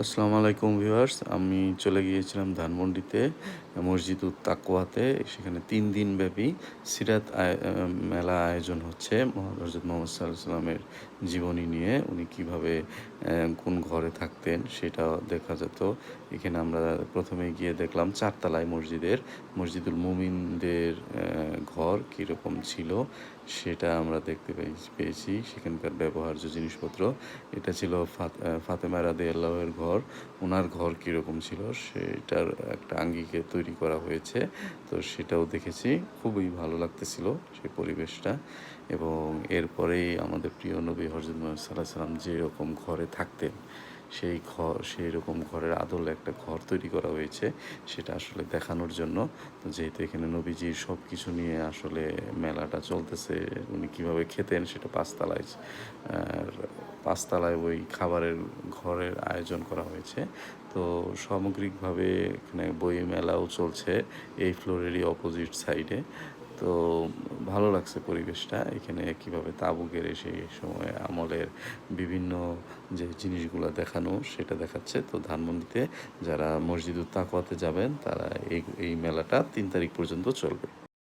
আসসালামু আলাইকুম ভিউয়ার্স আমি চলে গিয়েছিলাম ধানমন্ডিতে। মসজিদ উত তাকওয়াতে সেখানে তিন দিন ব্যাপী সিরাত মেলা আয়োজন হচ্ছে। হজরত মোহাম্মদ সাল্লাহ সাল্লামের জীবনী নিয়ে উনি কীভাবে কোন ঘরে থাকতেন সেটা দেখা যেত। এখানে আমরা প্রথমে গিয়ে দেখলাম চারতলায় মসজিদের, মসজিদুল মুমিনদের ঘর কীরকম ছিল সেটা আমরা দেখতে পেয়ে- পেয়েছি। সেখানকার ব্যবহার্য জিনিসপত্র, এটা ছিল ফাতেমা রাদে আল্লাহের ঘর। ওনার ঘর কীরকম ছিল সেটার একটা আঙ্গিকে তৈরি করা হয়েছে। তো সেটাও দেখেছি। খুবই ভালো লাগতেছিল সেই পরিবেশটা এবং এরপরেই আমাদের প্রিয় নবী মোহাম্মদ সাল্লাহ সাল্লাম যেরকম ঘরে থাকতেন, সেই ঘর সেই রকম ঘরের আদলে একটা ঘর তৈরি করা হয়েছে সেটা আসলে দেখানোর জন্য। যেহেতু এখানে নবীজির সব কিছু নিয়ে আসলে মেলাটা চলতেছে, উনি কীভাবে খেতেন সেটা পাঁচতলায়, আর পাঁচতলায় ওই খাবারের ঘরের আয়োজন করা হয়েছে। তো সামগ্রিকভাবে এখানে বই মেলাও চলছে এই ফ্লোরেরই অপোজিট সাইডে তো ভালো লাগছে পরিবেশটা, এখানে কীভাবে তাঁবু গেড়ে সেই সময় আমলের বিভিন্ন যে জিনিসগুলো দেখানো সেটা দেখাচ্ছে। তো ধানমন্ডিতে যারা মসজিদুত তাকওয়াতে যাবেন, তারা এই এই মেলাটা তিন তারিখ পর্যন্ত চলবে।